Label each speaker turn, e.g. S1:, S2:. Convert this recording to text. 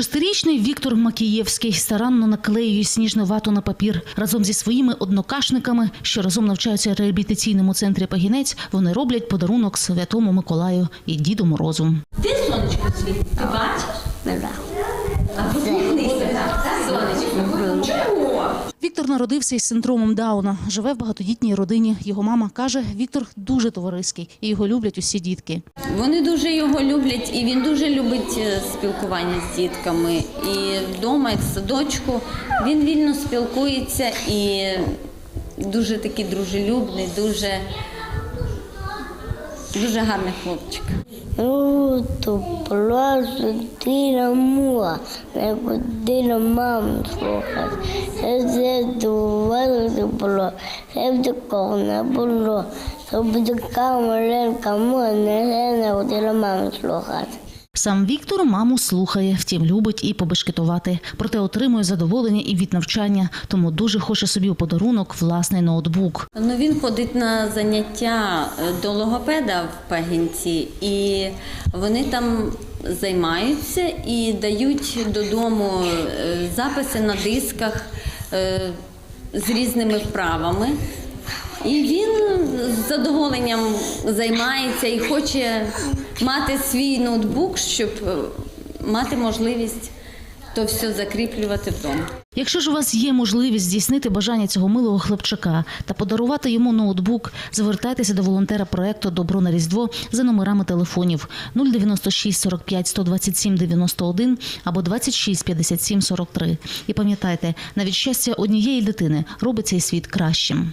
S1: Шестирічний Віктор Макієвський старанно наклеює сніжну вату на папір разом зі своїми однокашниками, що разом навчаються в реабілітаційному центрі Пагінець. Вони роблять подарунок святому Миколаю і Діду Морозу.
S2: Ти сонечко світ, ти бачиш?
S3: Не
S2: А
S1: народився із синдромом Дауна. Живе в багатодітній родині. Його мама каже, Віктор дуже товариський і його люблять усі дітки.
S4: Вони дуже його люблять, і він дуже любить е, спілкування з дітками. І вдома, і в садочку він вільно спілкується і дуже такий дружелюбний, дуже, дуже гарний хлопчик.
S3: Руто просто тіна мула, не година маму слухати. Це довелося було, це б такого не було. Щоб така маленька мула не година маму слухати.
S1: Сам Віктор маму слухає, втім любить і побешкетувати. Проте отримує задоволення і від навчання, тому дуже хоче собі у подарунок власний ноутбук.
S4: Ну, він ходить на заняття е, до логопеда в Пагінці, і вони там займаються і дають додому е, записи на дисках е, з різними вправами. І він з задоволенням займається і хоче мати свій ноутбук, щоб е, мати можливість то все закріплювати вдома.
S1: Якщо ж у вас є можливість здійснити бажання цього милого хлопчака та подарувати йому ноутбук, звертайтеся до волонтера проекту Добро на Різдво за номерами телефонів 096 45 127 91 або 26 57 43. І пам'ятайте, навіть щастя однієї дитини робить цей світ кращим.